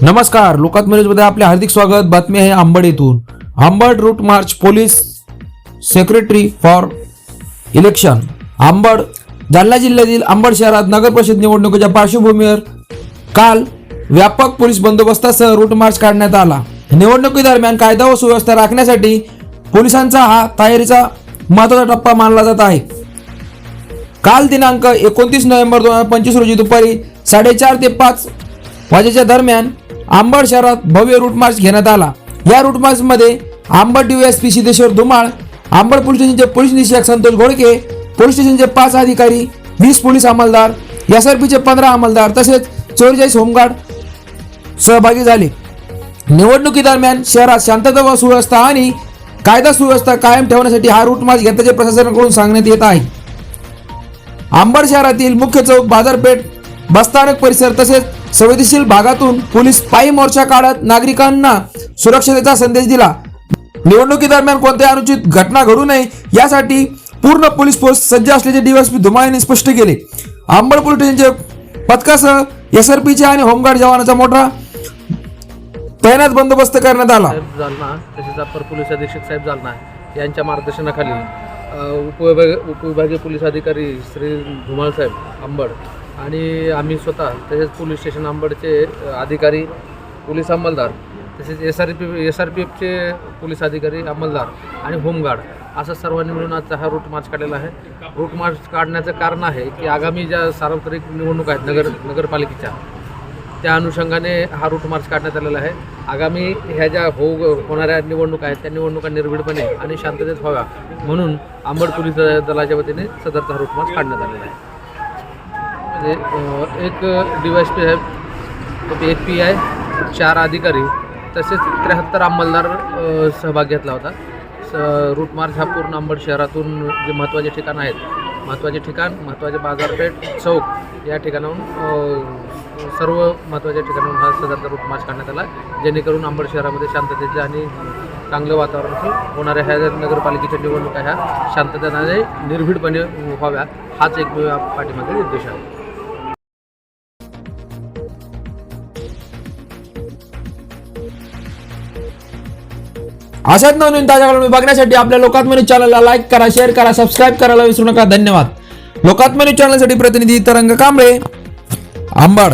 नमस्कार लोकात मध्ये आपले हार्दिक स्वागत. बातमी आहे आंबड येथून Ambad route march police secretary for election. Ambad Jalna जिल्ह्यातील आंबड शहरात नगर परिषद निवडणुकीच्या पार्श्वभूमीवर काल व्यापक पोलीस बंदोबस्तासह रूट मार्च काढण्यात आला. निवडणुकीदरम्यान कायदा व सुव्यवस्था राखण्यासाठी पोलिसांचा हा तयारीचा महत्त्वाचा टप्पा मानला जात आहे. काल दिनांक एकोणतीस नोव्हेंबर दोन हजार पंचवीस रोजी दुपारी साडेचार ते पाच वाजेच्या दरम्यान आंबड शहरात भव्य रूट मार्च घेण्यात आला. या रूट मार्चमध्ये आंबड डीएसपी सिद्धेश्वर धुमाळ आंबड पोलीस स्टेशनचे पोलीस निरीक्षक संतोष घोडके पोलीस स्टेशनचे पाच अधिकारी वीस पोलीस अंमलदार एसआरपीचे पंधरा अंमलदार तसेच चोरेचाळीस होमगार्ड सहभागी झाले. निवडणुकीदरम्यान शहरात शांतता व सुव्यवस्था आणि कायदा सुव्यवस्था कायम ठेवण्यासाठी हा रूट मार्च घेतल्याचे प्रशासनाकडून सांगण्यात येत आहे. आंबड शहरातील मुख्य चौक बाजारपेठ बसस्थानक परिसर तसेच संवेदनशील भागातून पोलीस पायी मोर्चा काढत नागरिकांना सुरक्षतेचा संदेश दिला. निवडणुकीदरम्यान कोणत्याही अनुचित घटना घडू नये यासाठी पूर्ण पोलीस फोर्स सज्ज असल्याचे डीवायसपी धुमाळ यांनी स्पष्ट केले. आंबड पोलीस स्टेशनचे पथकासह एसआरपीचे आणि होमगार्ड जवानाचा मोठा तैनात बंदोबस्त करण्यात आला. साहेब जालना तसेच अप्पर पोलीस अधीक्षक साहेब जालना यांच्या मार्गदर्शनाखाली उपविभाग उपविभागीय पोलीस अधिकारी श्री धुमाळ साहेब आंबड आणि आम्ही स्वतः तसेच पोलीस स्टेशन आंबडचे अधिकारी पोलीस अंमलदार तसेच S R P S R P एफचे police अधिकारी अंमलदार आणि होमगार्ड असं सर्वांनी मिळून आजचा हा रूट मार्च काढलेला आहे. रूट मार्च काढण्याचं कारण आहे की आगामी ज्या सार्वत्रिक निवडणूक आहेत नगर नगरपालिकेच्या त्या अनुषंगाने हा रूट मार्च काढण्यात आलेला आहे. आगामी ह्या ज्या हो होणाऱ्या निवडणुका आहेत त्या निवडणुका निर्भीडपणे आणि शांततेत व्हाव्या म्हणून आंबड पोलीस दलाच्या वतीने सदरचा रूट मार्च काढण्यात आलेला आहे. एक डी पी साहेब एक पी आय चार अधिकारी तसेच त्र्याहत्तर अंमलदार सहभाग घेतला होता. स रूट मार्च हा पूर्ण अंबड शहरातून जे महत्त्वाचे ठिकाण आहेत महत्त्वाचे ठिकाण महत्त्वाचे बाजारपेठ चौक या ठिकाणाहून सर्व महत्त्वाच्या ठिकाणाहून हा सदरचा रूट मार्च काढण्यात आला जेणेकरून अंबड शहरामध्ये शांततेचे आणि चांगलं वातावरण होणाऱ्या ह्या नगरपालिकेच्या निवडणुका ह्या शांततेने निर्भीडपणे व्हाव्या हाच एक पाठीमागील उद्देश आहे. अशाच नवीन ताज्या घडामोडी बघण्यासाठी आपल्या लोकात्मनी चॅनलला लाईक करा शेअर करा सबस्क्राईब करायला विसरू नका. धन्यवाद. लोकात्मनी चॅनलसाठी प्रतिनिधी तरंग कांबळे आंबाड